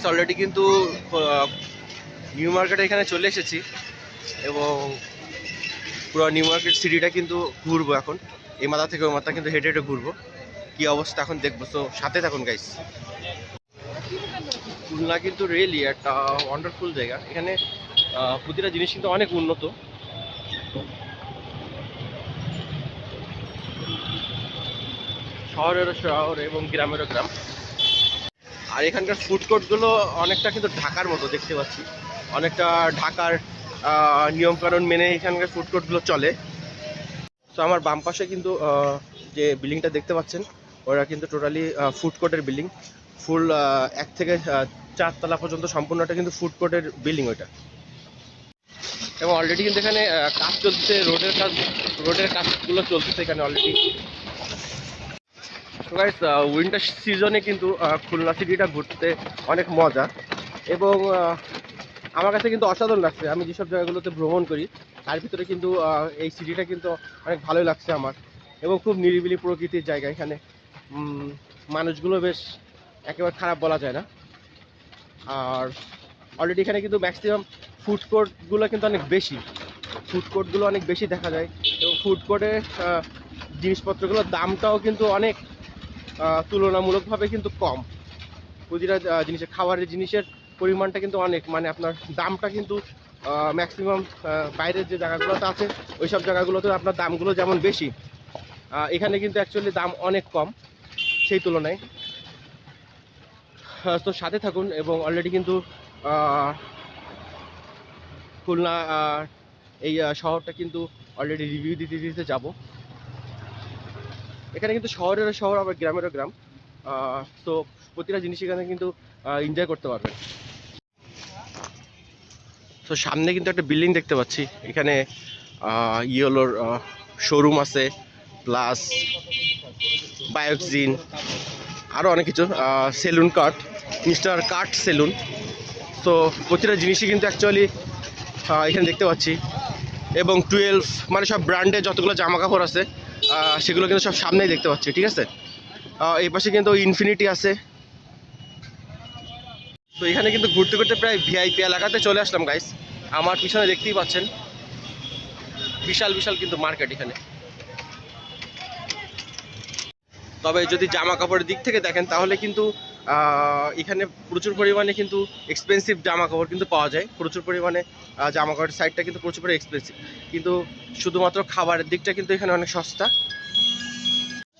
Guys already কিন্তু new মার্কেটে এখানে চলে এসেছি এবং পুরো নিউ মার্কেট সিটিটা কিন্তু ঘুরবো এখন। এই মাথা থেকে ওই মাথা কিন্তু হেঁটে হেঁটে ঘুরবো। কি অবস্থা এখন দেখব। তো সাথে থাকুন গাইস খুলনা কিন্তু রিয়েলি একটা ওয়ান্ডারফুল জায়গা। এখানে প্রতিটা জিনিস কিন্তু অনেক উন্নত। শহরেরও শহর এবং গ্রামেরও গ্রাম। আর এখানকার ফুড কোর্টগুলো অনেকটা কিন্তু ঢাকার মতো দেখতে পাচ্ছি। অনেকটা ঢাকার নিয়মকানুন মেনে এখানকার ফুড কোর্টগুলো চলে। তো আমার বাম পাশে কিন্তু যে বিল্ডিংটা দেখতে পাচ্ছেন, ওরা কিন্তু টোটালি ফুড কোর্টের বিল্ডিং ফুল এক থেকে চারতলা পর্যন্ত সম্পূর্ণটা কিন্তু ফুড কোর্টের বিল্ডিং ওইটা। এবং অলরেডি কিন্তু এখানে কাজ চলছে রোডের কাজ রোডের কাজগুলো চলতেছে এখানে অলরেডি গাইস উইন্টার সিজনে কিন্তু খুলনা সিটিটা ঘুরতে অনেক মজা এবং আমার কাছে কিন্তু অসাধারণ লাগছে। আমি যেসব জায়গাগুলোতে ভ্রমণ করি, তার ভিতরে কিন্তু এই সিটিটা কিন্তু অনেক ভালোই লাগছে আমার এবং খুব নিরিবিলি প্রকৃতির জায়গা। এখানে মানুষগুলো বেশ একেবারে খারাপ বলা যায় না। আর অলরেডি এখানে কিন্তু ম্যাক্সিমাম ফুড কোর্টগুলো কিন্তু অনেক বেশি। ফুড কোর্টগুলো অনেক বেশি দেখা যায় এবং ফুড কোর্টে জিনিসপত্রগুলোর দামটাও কিন্তু অনেক তুলনামূলকভাবে কিন্তু কম। প্রতিটা জিনিসের খাবারের জিনিসের পরিমাণটা কিন্তু অনেক। মানে আপনার দামটা কিন্তু ম্যাক্সিমাম বাইরের যে জায়গাগুলোতে আছে ওই সব জায়গাগুলোতে আপনার দামগুলো যেমন বেশি এখানে কিন্তু অ্যাকচুয়ালি দাম অনেক কম সেই তুলনায়। তো সাথে থাকুন এবং অলরেডি কিন্তু খুলনা এই শহরটা কিন্তু অলরেডি রিভিউ দিতে দিতে যাব। এখানে কিন্তু শহরেরও শহর, আবার গ্রামেরও গ্রাম। তো প্রতিটা জিনিস এখানে কিন্তু এনজয় করতে পারবেন। তো সামনে কিন্তু একটা বিল্ডিং দেখতে পাচ্ছি। এখানে ইয়েলোর শোরুম আছে প্লাস বায়োক্সিন আরও অনেক কিছু salon cut mister cut salon তো প্রতিটা জিনিসই কিন্তু অ্যাকচুয়ালি এখানে দেখতে পাচ্ছি। এবং টুয়েলভ মানে সব ব্র্যান্ডের যতগুলো জামা কাপড় আছে সেগুলো কিন্তু সব সামনেই দেখতে পাচ্ছি, ঠিক আছে? এই পাশে কিন্তু ইনফিনিটি আছে। তো এখানে কিন্তু ঘুরতে ঘুরতে প্রায় ভিআইপি এলাকাতে চলে আসলাম গাইস আমার পিছনে দেখতেই পাচ্ছেন, বিশাল বিশাল কিন্তু মার্কেট এখানে। তবে যদি জামা কাপড়ের দিক থেকে দেখেন, তাহলে কিন্তু এখানে প্রচুর পরিমাণে কিন্তু এক্সপেন্সিভ জামা কাপড় কিন্তু পাওয়া যায়। প্রচুর পরিমাণে জামা কাপড়ের সাইডটা কিন্তু প্রচুর পরিমাণে এক্সপেন্সিভ কিন্তু শুধুমাত্র খাবারের দিকটা কিন্তু এখানে অনেক সস্তা।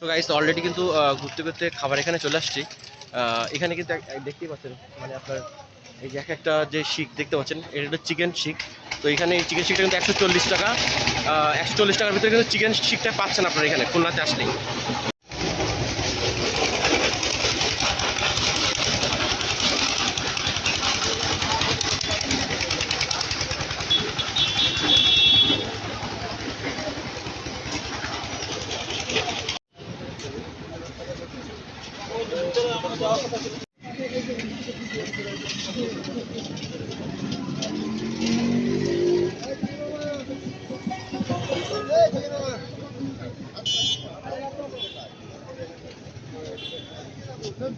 তো গাইস অলরেডি কিন্তু ঘুরতে ঘুরতে খাবার এখানে চলে আসছি। এখানে কিন্তু দেখতেই পাচ্ছেন মানে আপনার এই যে এক একটা যে শিক দেখতে পাচ্ছেন, এটা হচ্ছে চিকেন শিক তো এখানে এই চিকেন শিকটা কিন্তু একশো চল্লিশ টাকা একশো চল্লিশ টাকার ভিতরে কিন্তু চিকেন শিকটা পাচ্ছেন আপনারা এখানে, খুলনাতে আসলেই। হুম।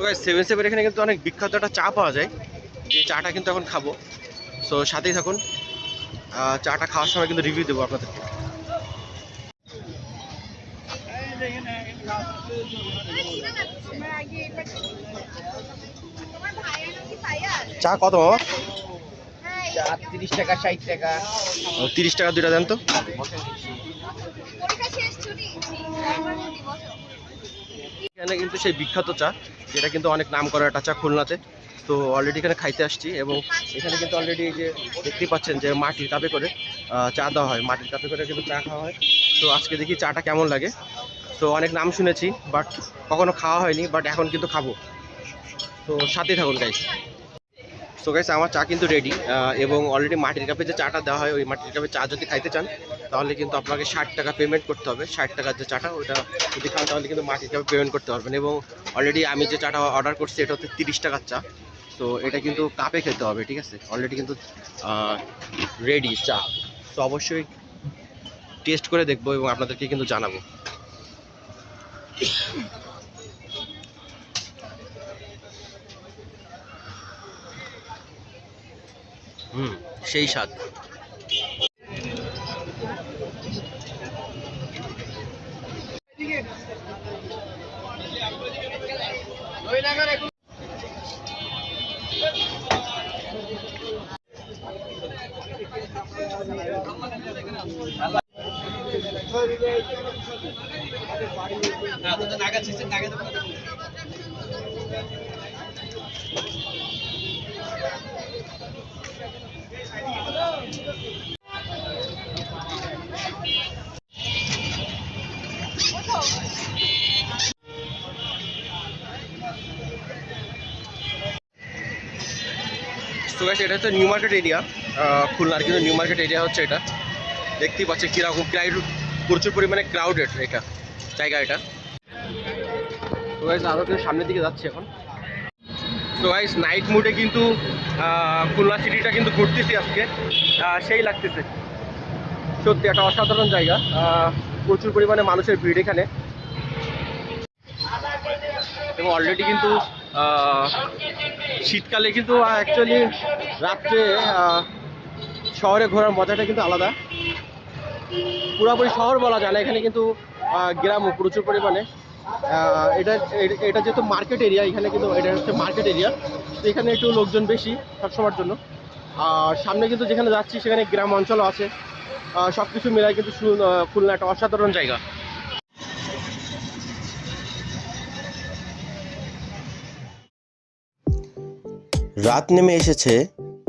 তো গাইস সেভেন সেভেন এখানে কিন্তু অনেক বিখ্যাত একটা চা পাওয়া যায়। যে চাটা কিন্তু এখন খাব। সো সাথেই থাকুন। চাটা খাওয়ার সময় কিন্তু রিভিউ দেবো আপনাদেরকে। চা কত তিরিশ টাকা ষাট টাকা তিরিশ টাকা দুইটা দেন তো। এখানে কিন্তু সেই বিখ্যাত চা। যেটা কিন্তু অনেক নাম করা একটা চা খুলনাতে। তো অলরেডি এখানে খাইতে আসছি এবং এখানে কিন্তু অলরেডি যে দেখতেই পাচ্ছেন যে মাটির কাপে করে চা দেওয়া হয়। মাটির কাপে করে কিন্তু চা খাওয়া হয়। তো আজকে দেখি চাটা কেমন লাগে। তো অনেক নাম শুনেছি বাট কখনো খাওয়া হয়নি বাট এখন কিন্তু খাব। তো সাথে থাকুন গাইস তো গাইস আমার চা কিন্তু রেডি এবং অলরেডি মাটির কাপে যে চাটা দেওয়া হয়, ওই মাটির কাপে চা যদি খাইতে চান, তাহলে কিন্তু আপনাকে ষাট টাকা পেমেন্ট করতে হবে। ষাট টাকার যে চাটা, ওটা যদি খান, তাহলে কিন্তু মাটির কাপে পেমেন্ট করতে পারবেন। এবং অলরেডি আমি যে চাটা অর্ডার করছি, এটা হচ্ছে তিরিশ টাকার চা। তো এটা কিন্তু কাপে খেতে হবে, ঠিক আছে? অলরেডি কিন্তু রেডি চা। তো অবশ্যই টেস্ট করে দেখব এবং আপনাদেরকে কিন্তু জানাব। হুম সেই স্বাদ। তো গাছ এটা হচ্ছে নিউ মার্কেট এরিয়া খুলনার কিন্তু নিউ মার্কেট এরিয়া হচ্ছে এটা। দেখতেই পাচ্ছি কীরকম ক্রাউড প্রচুর পরিমাণে ক্রাউডেড এটা, জায়গা এটা। তো গাইজ আরও কিন্তু সামনের দিকে যাচ্ছি এখন। তো গাইজ নাইট মুডে কিন্তু খুলনা সিটিটা কিন্তু ঘুরতেছি আজকে। সেই লাগতেছে। সত্যি একটা অসাধারণ জায়গা। প্রচুর পরিমাণে মানুষের ভিড় এখানে। এবং অলরেডি কিন্তু শীতকালে কিন্তু অ্যাকচুয়ালি রাত্রে শহরে ঘোরার মজাটা কিন্তু আলাদা। পুরোপুরি শহর বলা যায় না। এখানে কিন্তু গ্রাম প্রচুর পরিমাণে। এটা এটা যেহেতু মার্কেট এরিয়া এখানে কিন্তু এটা হচ্ছে মার্কেট এরিয়া এখানে একটু লোকজন বেশি সবসময়ের জন্য। আর সামনে কিন্তু যেখানে যাচ্ছি, সেখানে গ্রাম অঞ্চলও আছে। সব কিছু মিলাই কিন্তু খুলনা একটা অসাধারণ জায়গা। রাত নেমে এসেছে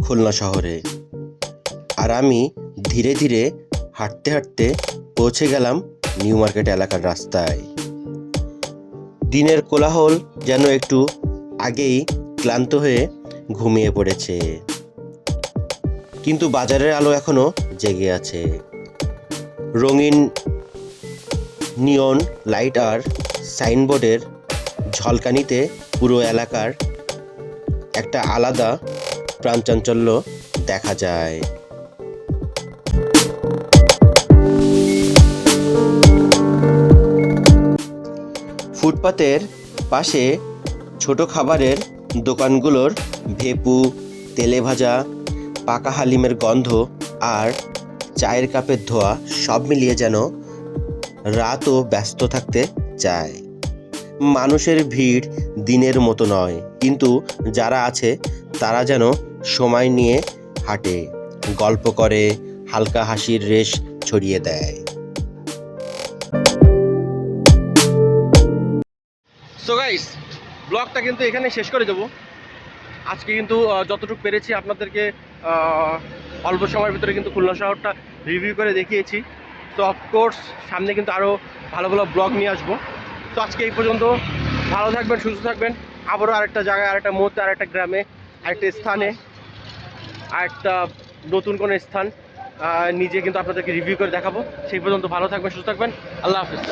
খুলনা শহরে। আর আমি ধীরে ধীরে হাঁটতে হাঁটতে পৌঁছে গেলাম নিউ মার্কেট এলাকার রাস্তায়। দিনের কোলাহল যেন একটু আগেই ক্লান্ত হয়ে ঘুমিয়ে পড়েছে। কিন্তু বাজারের আলো এখনও জেগে আছে। রঙিন নিয়ন লাইট আর সাইনবোর্ডের ঝলকানিতে পুরো এলাকার একটা আলাদা প্রাণচাঞ্চল্য দেখা যায়। ফুটপাতের পাশে ছোট খাবারের দোকানগুলোর ভেপু, তেলে ভাজা, পাকা হালিমের গন্ধ আর চায়ের কাপের ধোয়া সব মিলিয়ে যেন রাতও ব্যস্ত থাকতে চায়। মানুষের ভিড় দিনের মতো নয়, কিন্তু যারা আছে তারা যেন সময় নিয়ে হাঁটে, গল্প করে, হালকা হাসির রেশ ছড়িয়ে দেয়। সো গাইস ব্লগটা কিন্তু এখানে শেষ করে দেবো। আজকে কিন্তু যতটুকু পেরেছি আপনাদেরকে অল্প সময়ের ভিতরে কিন্তু খুলনা শহরটা রিভিউ করে দেখিয়েছি। তো অফকোর্স সামনে কিন্তু আরও ভালো ভালো ব্লগ নিয়ে আসব। তো আজকে এই পর্যন্ত, ভালো থাকবেন, সুস্থ থাকবেন। আবারও আরেকটা জায়গায়, আরেকটা মুহূর্তে, আরেকটা গ্রামে, আরেকটা স্থানে, আরেকটা নতুন কোনো স্থান নিজে কিন্তু আপনাদেরকে রিভিউ করে দেখাবো। সেই পর্যন্ত ভালো থাকবেন, সুস্থ থাকবেন। আল্লাহ হাফিজ।